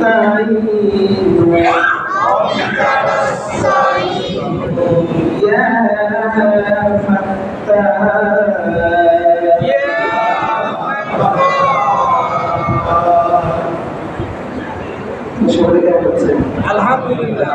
نستعين ربك نستعين يا فتاح يا فتاح الحمد لله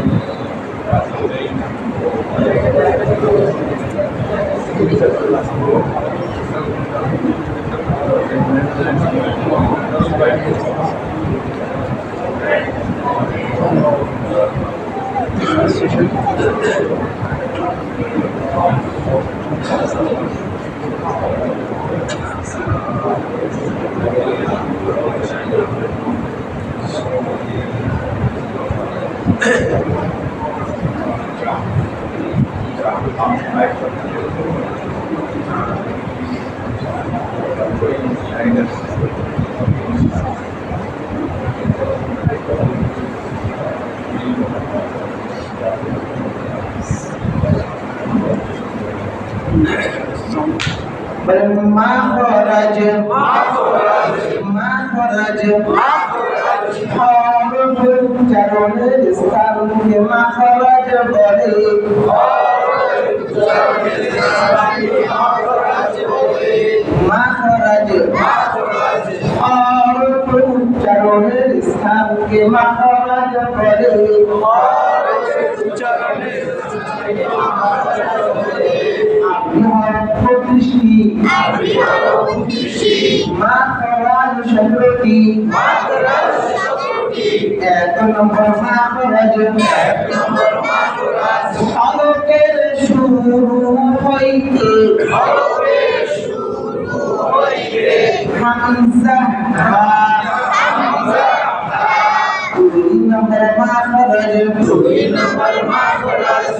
শেষ হয়ে গেছে। বলেন মা খরাজ মা খরাজ মা খরাজ মা খরাজ হরফ উচ্চারণের স্থানকে মা খরাজ বলে মা খরাজ মা খরাজ হরফ উচ্চারণের স্থানকে নম্বর মা খরাজ আলোকের শুরু হইতে হামজা দুই নম্বর মা খরাজ আলোকের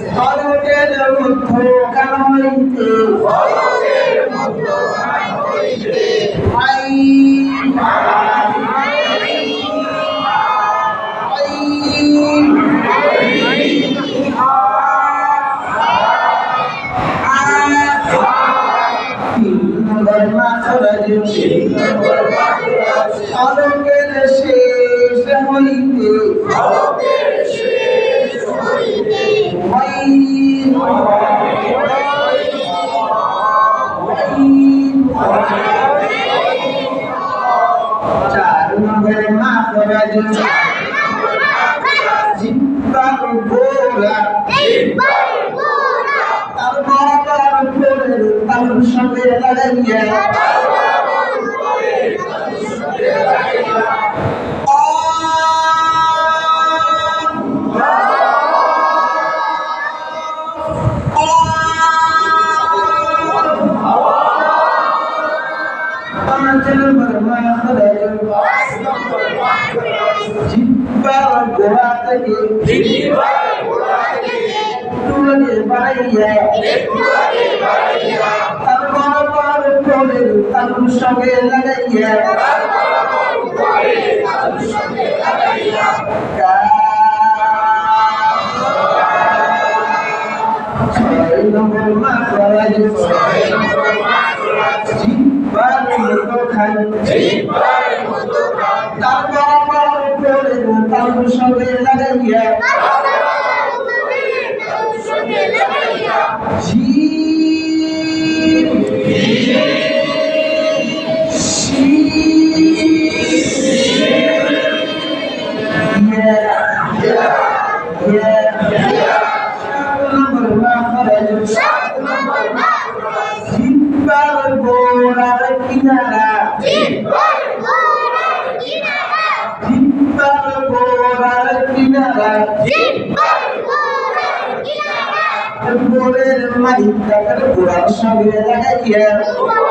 জিব্বার গোলা তার বাবার ফেরের তার সঙ্গে লড়াইয়া জিব্বার গোলা থেকে তুলে বাড়াইয়া তার বাবার ফেরের তার সঙ্গে লড়াইয়া ছয় নম্বর মা ফরাজ জিব্বার মতো খান তার তার সঙ্গে লড়াইয়া মালিকটাকে গোড়ার সঙ্গে লাগাইয়া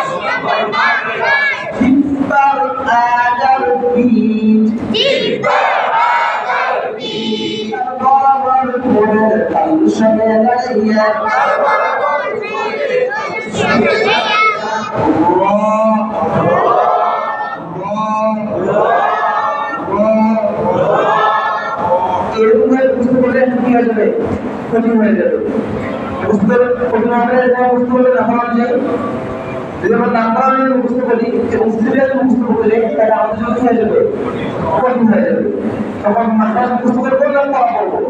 তালুর সঙ্গে লাগাইয়া এরকম ভাবে বুঝতে পারলে কি হয়ে যাবে কঠিন হয়ে যাবে বুঝতে কঠিন হবে এবং বুঝতে পারলে দেখা যে যদি আমরা নাম্বার আমি বুঝতে পারি এবং সিরিয়াল বুঝতে পারলে তাহলে আমাদের জন্য কি হয়ে যাবে কঠিন হয়ে যাবে তখন মাথা বুঝতে পারলে বললাম পড়া করব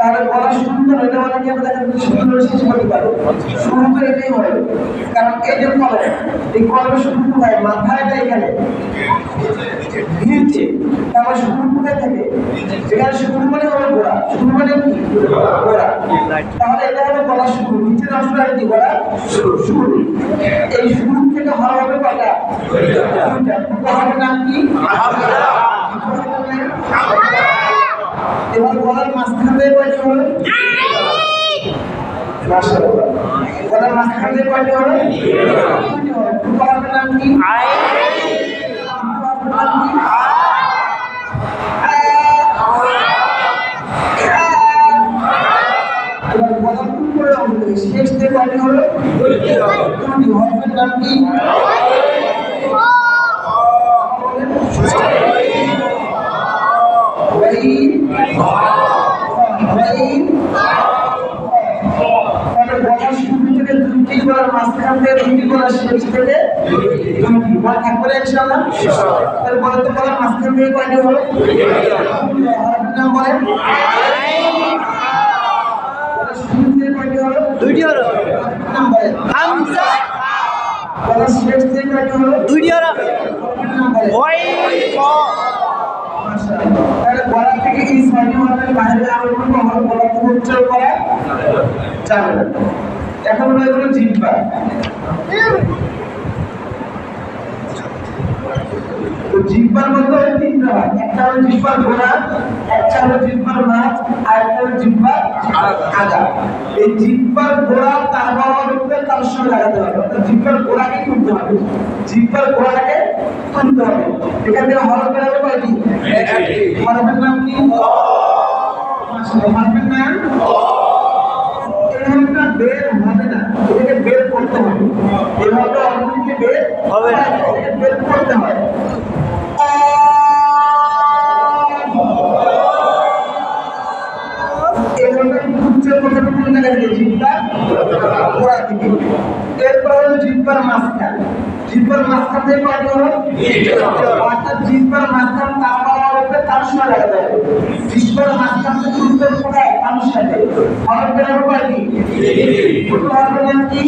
তাহলে শুরু করে এটা মানে কি আমরা করে শেষ করতে পারব শুরু তো এটাই হবে, কারণ এই যে কলম, এই কলম শুরু হয় মাথাটা এখানে। নিচে। তারপর শুরু কোথায় থাকে? শুরু মানে হলো গোড়া। শুরু মানে কি? গোড়া। তাহলে এটা হলো গলা শুরু কি গলা? শুরু এই শুরু থেকে হওয়া হবে হবে নাম কি? এবার গলার মাঝখান দিয়ে কয়টা হলো গলার মাঝখান দিয়ে কয়টা হলো হবে নাম কি? গলার শেষ দিয়ে কয়টা হলো দুটি হরফের নাম কি ওয়াইন ওয়াইন তাহলে গলার শুরু থেকে দুটি মাঝখান থেকে দুটি গলার শেষ থেকে একবারে ইনশাআল্লাহ? তাহলে বলে তো গলার মাঝখান থেকে কয়টি নাম বলেন দুইটি হলো। হামজা। গলার শেষ থেকে কয়টি হলো? দুইটি হলো। তাহলে গলা থেকে এই ছয়টি বাইরে গলা থেকে উচ্চারণ করা। যাবে না এখন রয়ে গেল জিহ্বা তো জিহ্বার মধ্যে তিনটা ভাগ একটা হলো জিহ্বার গোড়া একটা হলো জিহ্বার মাছ আর একটা হলো জিহ্বার আগা এই জিহ্বার গোড়া তার বাবার উপরে তার সঙ্গে লাগাতে হবে। অর্থাৎ জিহ্বার গোড়াকে তুলতে হবে। জিহ্বার গোড়াটাকে তুলতে হবে। এখান থেকে হরফ বের হবে কয়টি? হরফের নাম কি? হরফের নাম এই হরফটা বের হবে না এটাকে বের করতে হবে এই হরফটা বের হবে না। বের করতে হয় এরপর হলো জিহ্বার মাঝখান জিহ্বার মাঝখান থেকে কয়টি হলো অর্থাৎ জিহ্বার মাঝখান তার তার সময় লাগাতে হবে জিব্বার মাঝখান থেকে উত্তর কোথায় তার সাথে হরফ হরফের নাম কি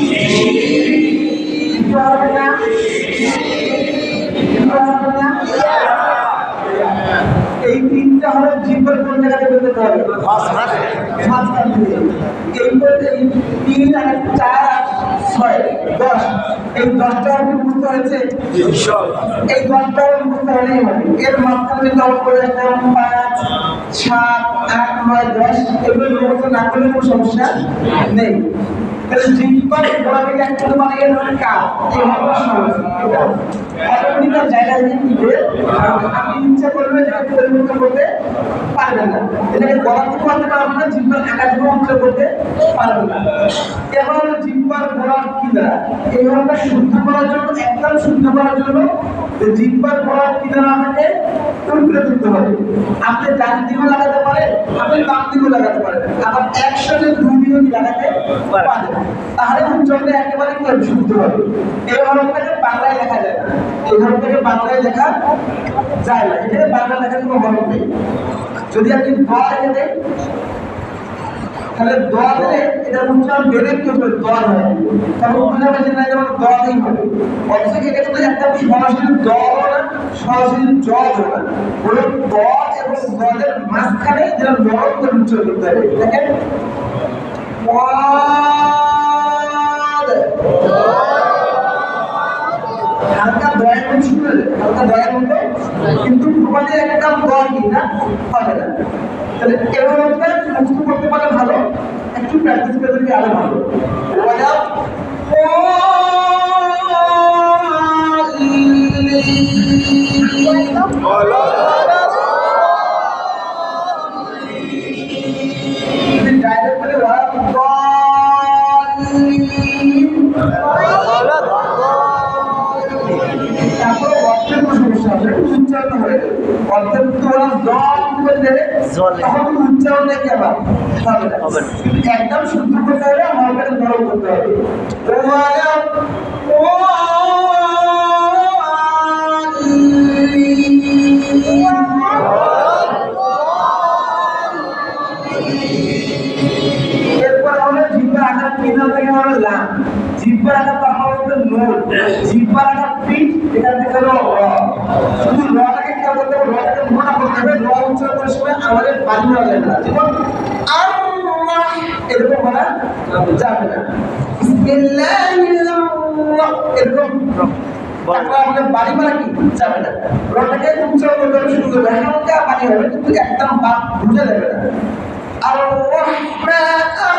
এই তিনটা হলো জিব্বার কোন জায়গাতে করতে হবে? এই তিন আর চার আর ছয় দশ। এই দশটা আপনি বুঝতে হয়েছে? এই দশটা বুঝতে হলেই হবে। এর মাঝখানে দশ করে একটা পাঁচ সাত আট নয় দশ। এগুলো না করলে কোনো সমস্যা নেই। পারবেন না এটাকে গলা আনতে পারবেন না জিব্বার একাধিক করতে পারবেন না এবার হলো জিব্বার গোড়ার কি এই হলটা শুদ্ধ করার জন্য একদম শুদ্ধ করার জন্য যে জিব্বার গোড়ার কি দ্বারা আমাকে উল্টে দিতে হবে। আপনি ডান দিকেও লাগাতে পারেন আপনি বাম দিকেও লাগাতে পারেন। আবার একসাথে দুই দিকেও লাগাতে পারেন? তাহলে উচ্চারণটা একেবারে কি? শুদ্ধ হবে। এই হলটাকে বাংলায় লেখা যায় না। এই হলটাকে বাংলায় লেখা যায় না। এটাকে বাংলা লেখার কোনো হরফ নেই। যদি আপনি দ রেখে দেন তাহলে দ দিলে এটা উচ্চারণ বেড়ে কি হবে? দ হয় তখন বোঝা যে না যেমন দ নেই হবে। অথচ এটা কিন্তু একটা সরাসরি দ হলো না, সরাসরি জ হলো না। হলো দ এবং দলের মাঝখানে যেটা নরম করে উচ্চারণ করতে হবে দেখেন। হালকা দয়া করে শুনে হালকা দয়া মতো কিন্তু একটা দল কি না? হবে না। তাহলে এবার হচ্ছে মুক্ত করতে পারলে ভালো। একটু প্র্যাকটিস করে আরও ভালো। একদম শুদ্ধ করতে হবে হলটাকে নরম করতে হবে। এরপর হলো জিব্বার আকার কেন্দ্র থেকে হলো লাম জিব্বার হলো পিঠ এখান থেকে শুধু রটাকে খেয়াল করতে মোটা করতে হবে। র উচ্চারণ করার সময় আমাদের মারা না। যাবে না। এরকম বাড়ি মারা কি? যাবে না। রটাকে উচ্চ করতে শুরু করবে। হালকা পানি হবে, কিন্তু একদম বাদ বুঝে যাবে না। আর আর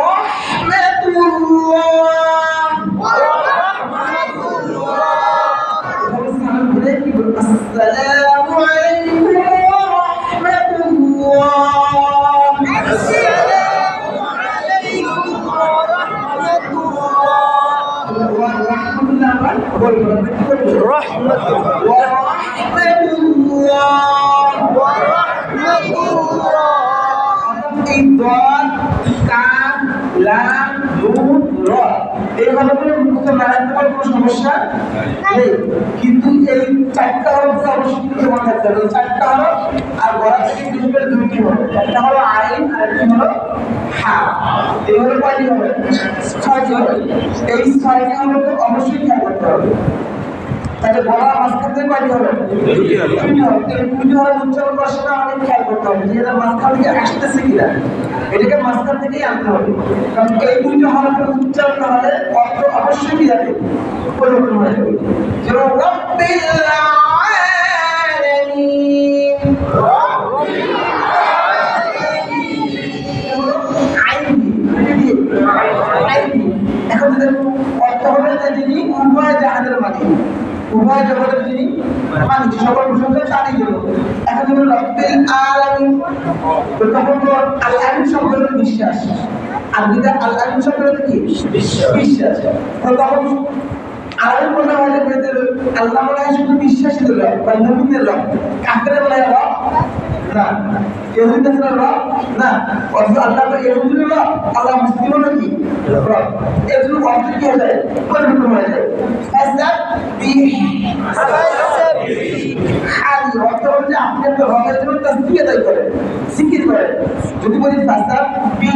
চারটা হরফ আর থেকে করে দুইটি হবে। একটা হলো আইন আর একটি হলো হা এই হলো কয়টি হবে? ছয়টি হবে। এই ছয়টি অবশ্যই খেয়াল করতে হবে। তাহলে মাঝখান থেকে কয়টি হবে? দুটি হবে। দুটি হবে। এই দুটি হবে উচ্চারণ করার সময় আমাদের খেয়াল করতে হবে যে এটা মাঝখান থেকে আসতেছে কিনা। এটাকে মাঝখান থেকেই আনতে হবে। কারণ এই উচ্চারণ না হলে অর্থ অবশ্যই কি যাবে পরিবর্তন হয়ে যাবে। যেমন যদি অর্থ হবে যে যিনি উভয় জাহাজের মালিক। উভয় জগতের যিনি মালিক সকল প্রশংসা তারই জন্য এখন যেমন রব্বিল আলামিন তখন তো আল আলিম শব্দ হলো বিশ্বাস। আর বিদা আল আলিম শব্দ হলো কি বিশ্বাস তখন আলামিন বলা হয় আল্লাহ বলা হয় শুধু বিশ্বাসীদের রব বা মুমিনদের রব কাফের বলা হয় রব না। ইহুদিদের রব? না। অথচ আল্লাহ তো ইহুদিদের রব আল্লাহ মুসলিমও নাকি রব। এর জন্য অর্থ কি হয়ে যায়? পরিবর্তন হয়ে যায়। যে আপনি একটা রবের জন্য আদায় করেন, জিকির করেন। যদি বলি ফাসাদ বি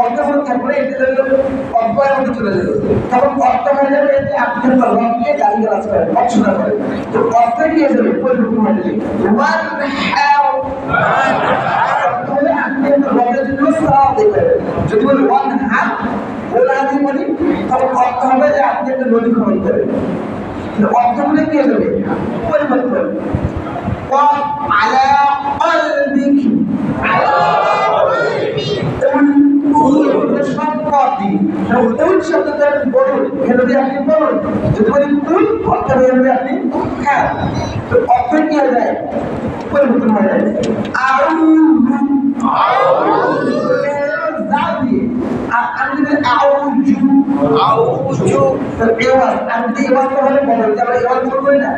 অর্থ হলো এটা হলো অব্যয়ের মধ্যে চলে তখন অর্থ হয়ে যাবে যে আপনি রবকে গালি গালাজ করেন তো অর্থ কি হয়ে যাবে? পরিবর্তন হয়ে যাবে। ওয়ান যদি বলি অর্থ যে আপনি একটা নদী খনন করেন। কিন্তু অর্থগুলো কি হয়ে যাবে? পরিবর্তন যদি আপনি। হ্যাঁ তো অর্থ কি হয়ে যায়? পরিবর্তন হয়ে যায়। আর আর আমি যদি আউজু আউজু তো এওয়াজ আমি যদি এওয়াজ তাহলে এওয়াজ বলব না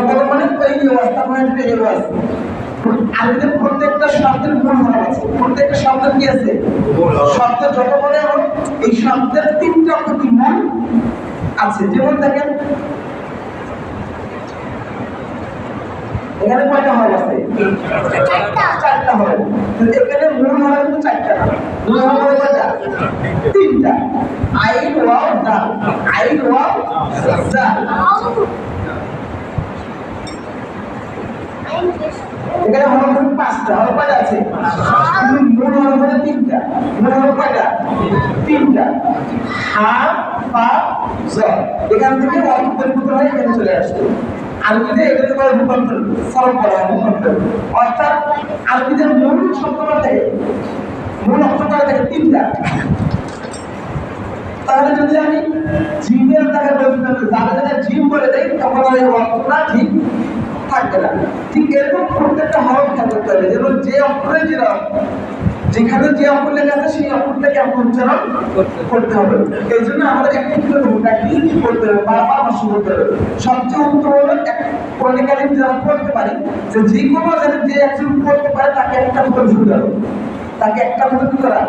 বলো মানে এই অবস্থা মানে একটা প্রত্যেকটা শব্দের মূল ভাব আছে প্রত্যেকটা শব্দের কি আছে শব্দ যত বলে এই শব্দের তিনটা অক্ষর মূল আছে যেমন দেখেন এখানে কয়টা ভাব আছে? চারটা। হবে এখানে মূল ভাব কিন্তু চারটা মূল হবে কয়টা? তিনটা। আইন ওয়াও দা। আইন ওয়াও দা। এখানে হরফ পাঁচটা হরফ আছে? মূল হরফ তিনটা মূল হরফ তিনটা। হা পা জ এখান থেকে অর্থ পরিবর্তন হয়ে, এখানে চলে আসছে আরবিতে রূপান্তর বলা হয়, রূপান্তর। অর্থাৎ আরবিতে মূল শব্দটা থাকে, মূল অক্ষরটা থাকে তিনটা। তাহলে যদি আমি জিমের জায়গায় বলতে যারা জিম বলে দেয়, তখন অর্থটা ঠিক। থাকবে না। ঠিক এরকম প্রত্যেকটা হরফ করতে হবে যেমন যে অক্ষরে যে যেখানে যে অক্ষর লেখা আছে সেই অক্ষরটাকে আপনি উচ্চারণ করতে হবে। এই জন্য আমাদের একটু কি করতে হবে প্র্যাকটিস করতে হবে বারবার ভাষণ করতে হবে। সবচেয়ে উত্তম হলো কোরআনিকালীন যারা পড়তে পারি যে যে কোনো জায়গায় যে একজন পড়তে পারে তাকে একটা করে শুনতে হবে। তাকে একটা মতো কি করা?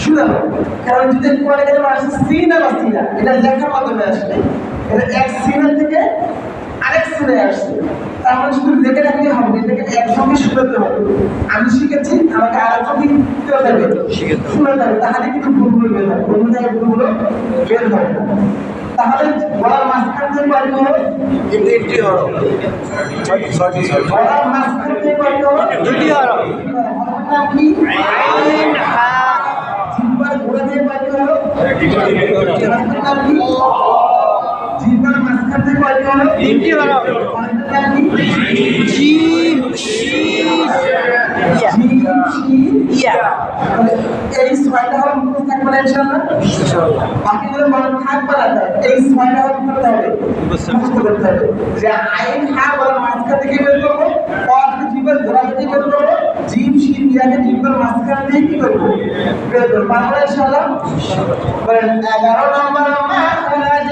শুনানো কারণ যদি কোরআনিকালীন আসছে সিনা বা সিনা এটা লেখার মাধ্যমে আসে। এটা এক সিনা থেকে আরেক সিনে আসছে। তার মানে শুধু লেখে রাখলে হবে এটাকে একসঙ্গে শুনাতে হবে। আমি শিখেছি আমাকে আর একসঙ্গে হতে হবে। হবে তাহলে কিন্তু ভুলগুলো বের অন্য জায়গায় ভুলগুলো বের তাহলে মাঝখান থেকে বাড়ি হলো তিনটি হরফ মাঝখান থেকে হলো দুটি হরফ কি? আইন হা। হলো নাম কি? এই ছয়টা হরফ মুখস্থ থাকবে না ইনশাআল্লাহ বাকিগুলো মনে থাকবে না। এই ছয়টা হরফ করতে হবে মুখস্থ করতে হবে যে আইন হা বলার মাঝখান থেকে বের করব পর জীবের থেকে বের করব জিম শিন ইয়াকে জীবের মাঝখান থেকে কি করব বের করব বাংলা ইনশাআল্লাহ বলেন এগারো নম্বর মাখরাজ